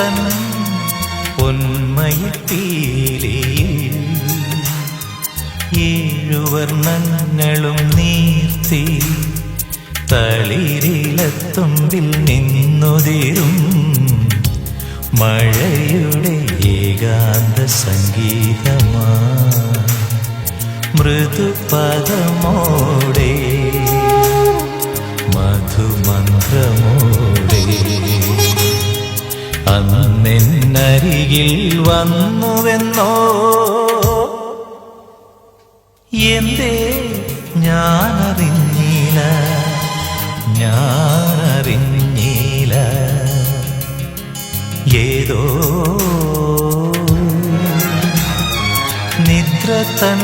തൻ പൊന്മയിത്തീലിയിൽ ഏഴുവർണങ്ങളും നീർത്തി തളിരിലത്തുമ്പിൽ നിന്നുതിരും. മഴയുടെ ഏകാന്ത സംഗീതമാ. മൃദുപദമോടെ മധുമന്ത്രമോടെ അന്നെന്നരികിൽ വന്നുവെന്നോ? എന്തേ ഞാനറിഞ്ഞില്ല ഞാനറിഞ്ഞില്ല. ഏതോ നിദ്ര തൻ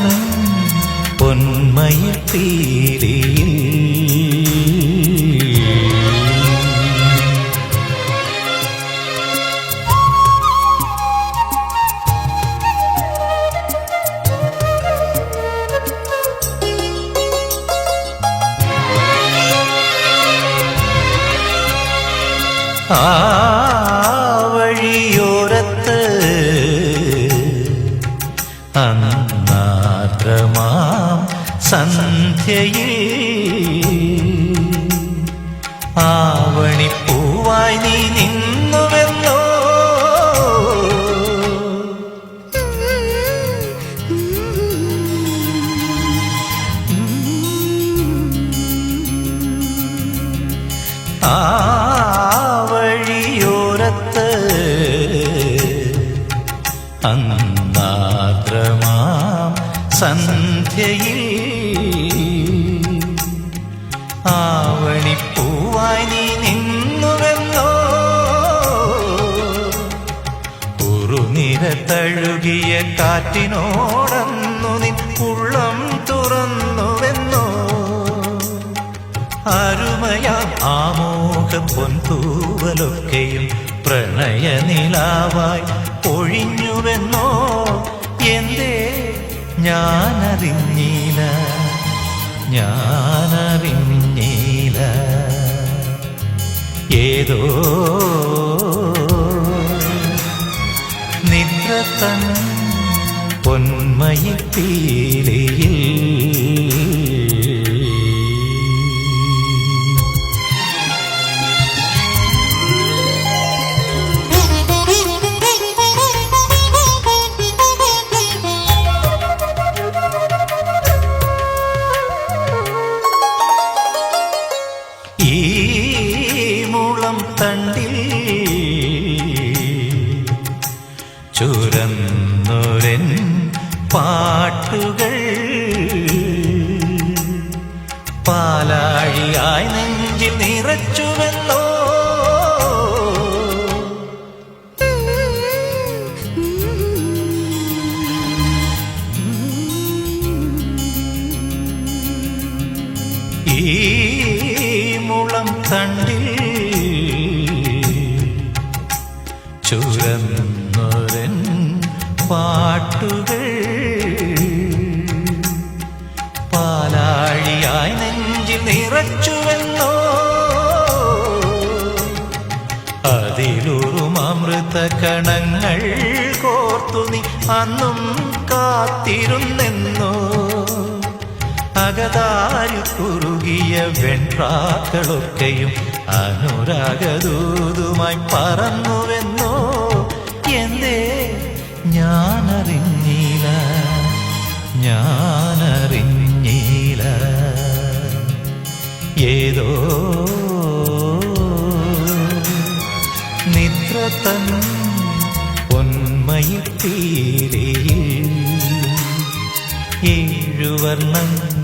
പൊന്മയിൽ പീലിയിൽ ആ വഴിയോരത്ത് അന്നാദ്രമാം സന്ധ്യയിൽ ആവണിപ്പൂവായി നീ നിന്നുവെന്നോ? ആ സന്ധ്യയിൽ ആവണിപ്പൂവായി നീ നിന്നുവെന്നോ? ഉറുനിര തഴുകിയ കാറ്റിനോടന്നു നിൻ തുറന്നുവെന്നോ? അരുമയാം ആമോഹ പൊൻതൂവലൊക്കെയും പ്രണയനിലാവായി ഒഴിഞ്ഞുവെന്നോ? എന്തേ ഞാനറിഞ്ഞില്ല ഞാനറിഞ്ഞില്ല ഏതോ നിദ്ര തൻ ചുരന്നൊരൻ പാട്ടുകൾ. പാലാഴിയായി നെഞ്ചിൽ നിറച്ചുവെന്നോ? ഈ മുളം തണ്ടിൽ പാട്ടുകൾ. പാലാഴിയായി നെഞ്ചിൽ നിറച്ചുവെന്നോ? അതിലൂറും അമൃത കണങ്ങൾ കോർത്തു നീ അന്നും കാത്തിരുന്നെന്നോ? അകതാരി കുറുകിയ വെൺപ്രാക്കളൊക്കെയും അനുരാഗദൂതുമായി പറന്നുവെന്നോ?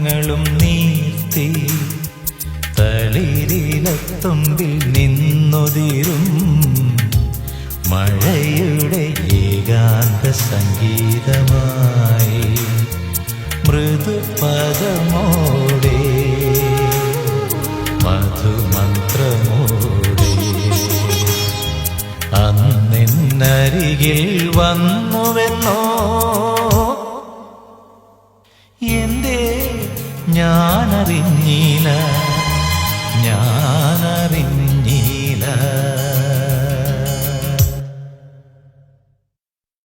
ഏഴുവർണങ്ങളും നീർത്തി തളിരിലത്തുമ്പിൽ നിന്നൊതിരും മഴയുടെ ഏകാന്ത സംഗീതമായി മൃദുപദമോടെ മധുമന്ത്രമോടെ. അന്നെന്നരികിൽ വന്നുവെന്നോ ഞാനറിഞ്ഞില്ല ഞാനറിഞ്ഞില്ല.